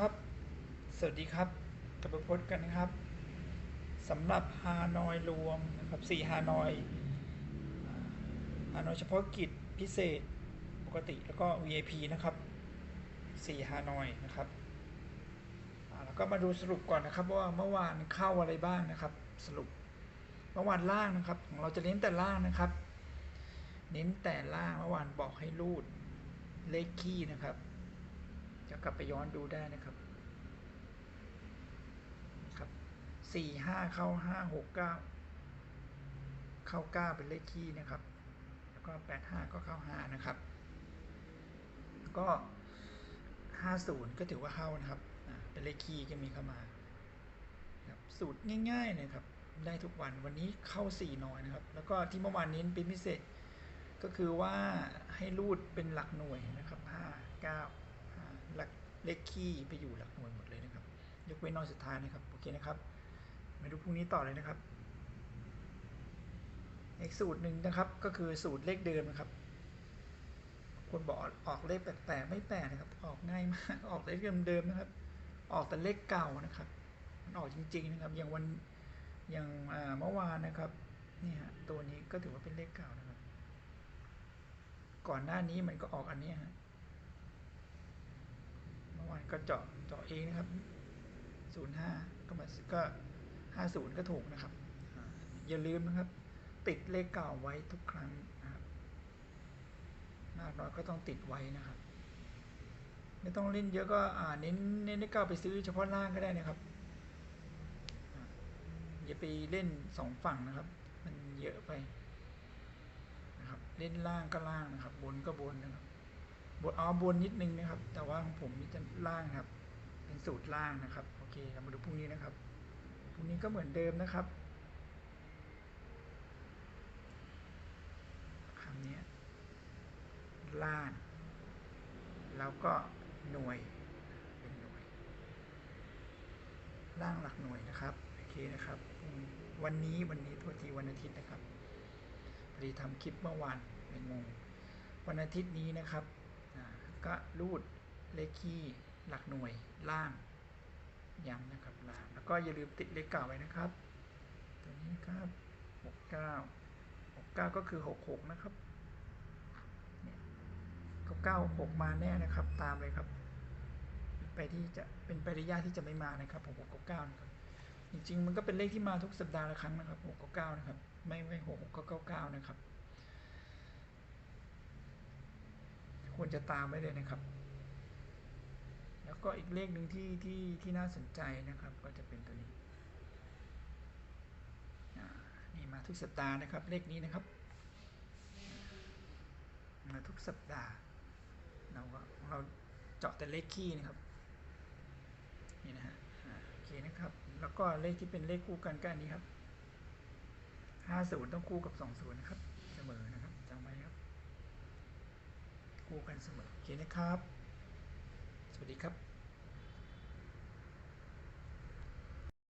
ครับ สวัสดีครับกลับมาพบกันนะครับสำหรับฮานอยรวมนะครับสี่ฮานอยอ่าฮานอยเฉพาะกิจพิเศษปกติแล้วก็ VIP นะครับสี่ฮานอยนะครับแล้วก็มาดูสรุปก่อนนะครับว่าเมื่อวานเข้าอะไรบ้างนะครับ สรุปเมื่อวานล่างนะครับของเราจะเน้นแต่ล่างนะครับ เน้นแต่ล่างเมื่อวานบอกให้รูดเลขคี่นะครับ จะกลับไปย้อนดูได้นะครับครับสี่ห้าเข้าห้าหกเก้าเข้าเก้าเป็นเลขคี่นะครับ แล้วก็แปดห้าก็เข้าห้านะครับแล้วก็ห้าศูนย์ก็ถือว่าเข้านะครับเป็นเลขคี่ก็มีเข้ามาครับสูตรง่ายๆนะครับได้ทุกวันวันนี้เข้าสี่น้อยนะครับ แล้วก็ที่เมื่อวานนี้เป็นพิเศษก็คือว่าให้รูดเป็นหลักหน่วยนะครับห้าเก้า หลักเลขคี่ไปอยู่หลักหน่วยหมดเลยนะครับ ยกเว้นน้อยสุดท้ายนะครับโอเคนะครับมาดูพรุ่งนี้ต่อเลยนะครับอีกสูตรหนึ่งนะครับก็คือสูตรเลขเดิมนะครับ คนบอกออกเลขแปลกๆไม่แปลกนะครับ ออกง่ายมากออกเลขเดิมๆนะครับ ออกแต่เลขเก่านะครับ มันออกจริง ๆนะครับ อย่างวันอย่างเมื่อวานนะครับนี่ฮะตัวนี้ก็ถือว่าเป็นเลขเก่านะครับ ก่อนหน้านี้มันก็ออกอันนี้ฮะ ก็เจาะเจาะเองนะครับศูนย์ห้าก็มาก็ห้าศูนย์ก็ถูกนะครับ อย่าลืมนะครับ ติดเลขเก่าไว้ทุกครั้งนะครับมากน้อยก็ต้องติดไว้นะครับ ไม่ต้องเล่นเยอะก็อ่าเน้นเน้นเลขเก้าไปซื้อเฉพาะล่างก็ได้นะครับอ่าอย่าไปเล่นสองฝั่งนะครับ มันเยอะไปนะครับ เล่นล่างก็ล่างนะครับ บนก็บนนะครับ บนอ๋อบนนิดนึงนะครับ แต่ว่าของผมนี่จะล่างครับ เป็นสูตรล่างนะครับ โอเคเรามาดูพรุ่งนี้นะครับพรุ่งนี้ก็เหมือนเดิมนะครับคำนี้ล่าง แล้วก็หน่วยเป็นหน่วย ล่างหลักหน่วยนะครับโอเคนะครับ วันนี้วันนี้โทษทีวันอาทิตย์นะครับพอดีทำคลิปเมื่อวานเป็นงงวันอาทิตย์นี้นะครับ ก็รูดเลขคี่หลักหน่วยล่างย้ำนะครับล่างแล้วก็อย่าลืมติดเลขเก่าไว้นะครับ ตัวนี้ครับหกเก้าหกเก้าก็คือหกหกนะครับเนี่ยเก้าหกมาแน่นะครับ ตามเลยครับ ไปที่จะเป็นไปได้ยากที่จะไม่มานะครับหกหกเก้านะครับจริงๆ มันก็เป็นเลขที่มาทุกสัปดาห์ละครั้งนะครับหกเก้านะครับ ไม่ไม่หกหกเก้าเก้านะครับ ควรจะตามไว้เลยนะครับ แล้วก็อีกเลขหนึ่งที่ที่ที่น่าสนใจนะครับ ก็จะเป็นตัวนี้นี่มาทุกสัปดาห์นะครับ เลขนี้นะครับ มาทุกสัปดาห์ เราก็เราเจาะแต่เลขคี่นะครับนี่นะฮะโอเคนะครับ แล้วก็เลขที่เป็นเลขคู่กันก็อันนี้ครับห้าศูนย์ต้องคู่กับสองศูนย์นะครับ เสมอนะครับจำไว้ครับ คู่กันเสมอโอเคนะครับ สวัสดีครับ